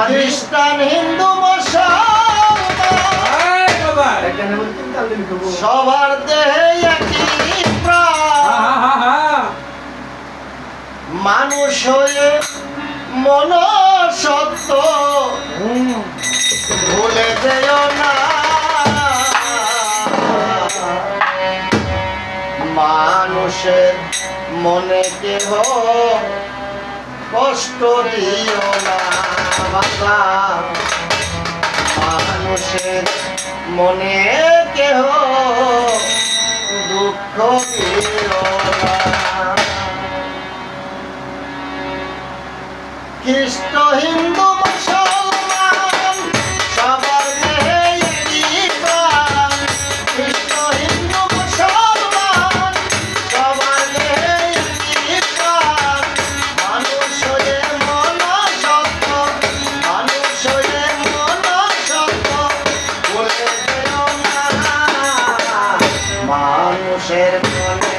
খ্রিস্টান হিন্দু সবার দেহে একই মানুষ হয়ে মন সত্য ভুলে যেও না। মানুষের মনে কেহ কষ্ট দিও না বাংলা মানুষের মনে কেহ দুঃখ দিও না। share it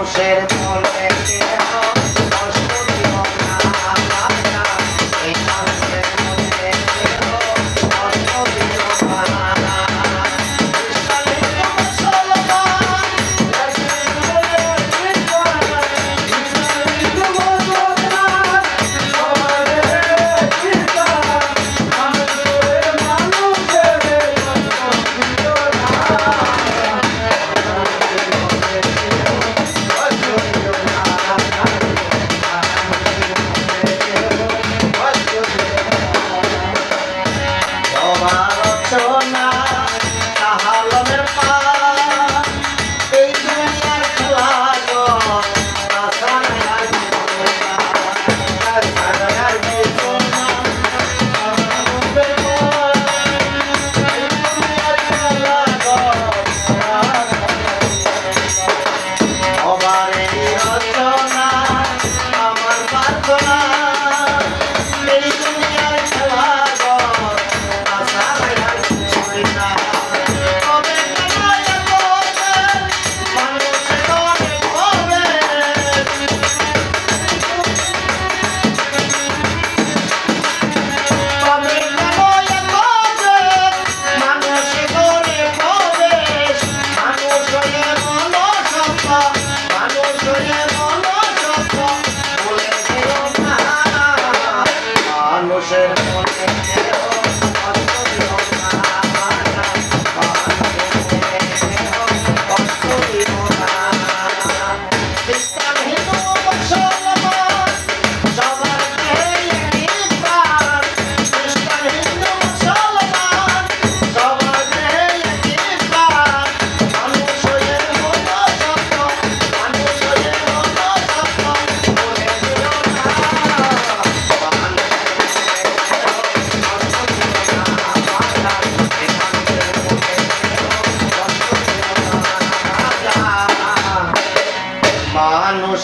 non se le può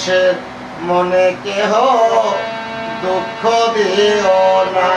মানুষের মনে কেহ দুঃখ দিও না।